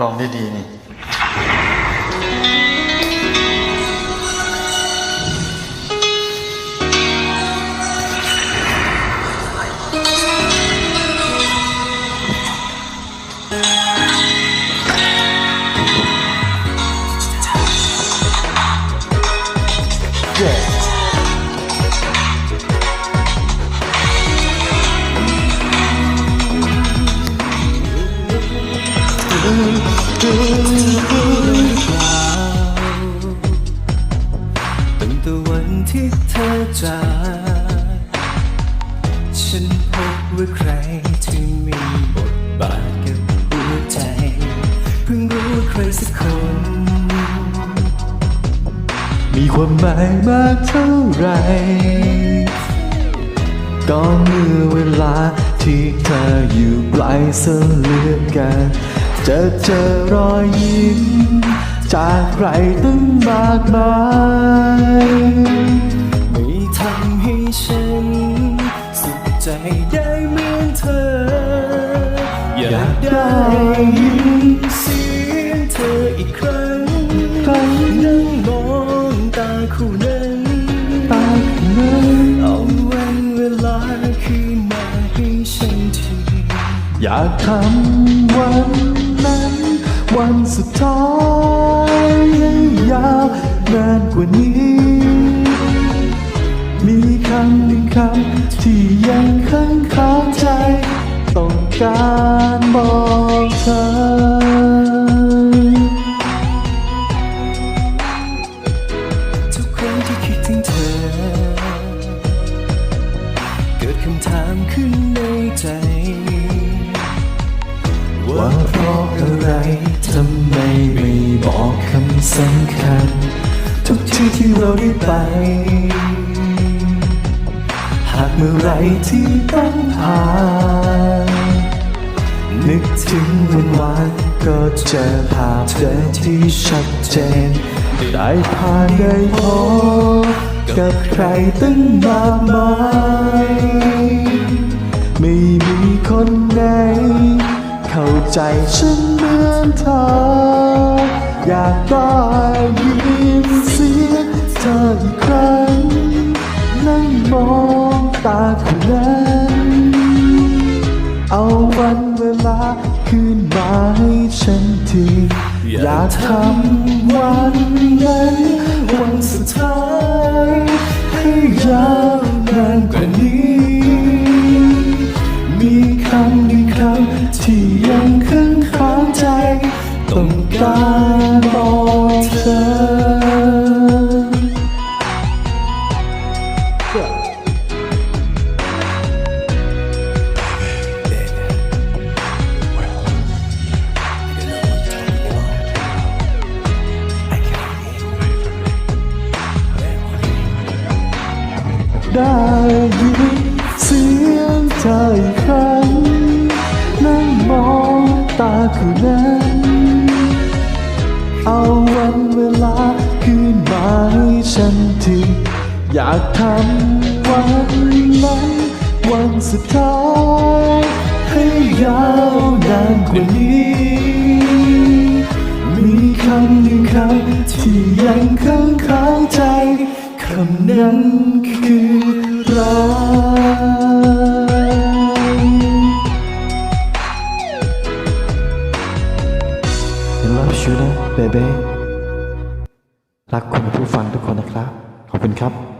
รองได้ดีนี่ ตั้งแต่วันที่เธอจากฉันพบว่าใครที่มีบทบาทกับหัวใจ เพิ่งรู้ว่าใครสักคน มีความหมายมากเท่าไหรก็เมื่อเวลาที่เธออยู่ไกลเสลือเกัน จะเจอรอยยิ้ม จากใครตั้งมากมายไม่ทำให้ฉัน สุขใจได้เหมือนเธอ อยากได้ยินเสียงเธออีกครั้งนั่งมองตาคู่นั้นตาคู่นั้นเอาวันเวลาคืนมาให้ฉันทีอยากทำวัน วันสุดท้ายให้ยาวนานกว่านี้ มีคำหนึ่งคำที่ยังค้างคาใจ ต้องการบอกเธอทุกครั้งที่คิดถึงเธอเกิดคำถามขึ้นในใจ ว่าเพราะอะไรทำไมไม่บอกคำสำคัญ ทุกที่ที่เราได้ไป หากเมื่อไรที่ต้องผ่านนึกถึงวันวานก็เจอภาพเธอที่ชัดเจน ได้ผ่านได้พบกับใครตั้งมากมายไม่มีคนไหน เข้าใจฉันเหมือนเธอ อยากได้ยินเสียงเธออีกครั้ง นั่งมองตาคนนั้น เอาวันเวลาคืนมาให้ฉันทีอยากทำวันนั้นวันสุดท้าย ให้ยาวนานกว่านี้ ได้ยินเสียงเธออีกครนั่งมองตาคู่นั้น เอาวันเวลาคืนมา อยากทำวันนั้นวันสุดท้ายให้ยาวนานกว่านี้ มีคำหนึ่งคำที่ยังค้างคาใจ คำนั้นคือรัก I love you นะ baby รักคุณผู้ฟังทุกคนนะครับ ขอบคุณครับ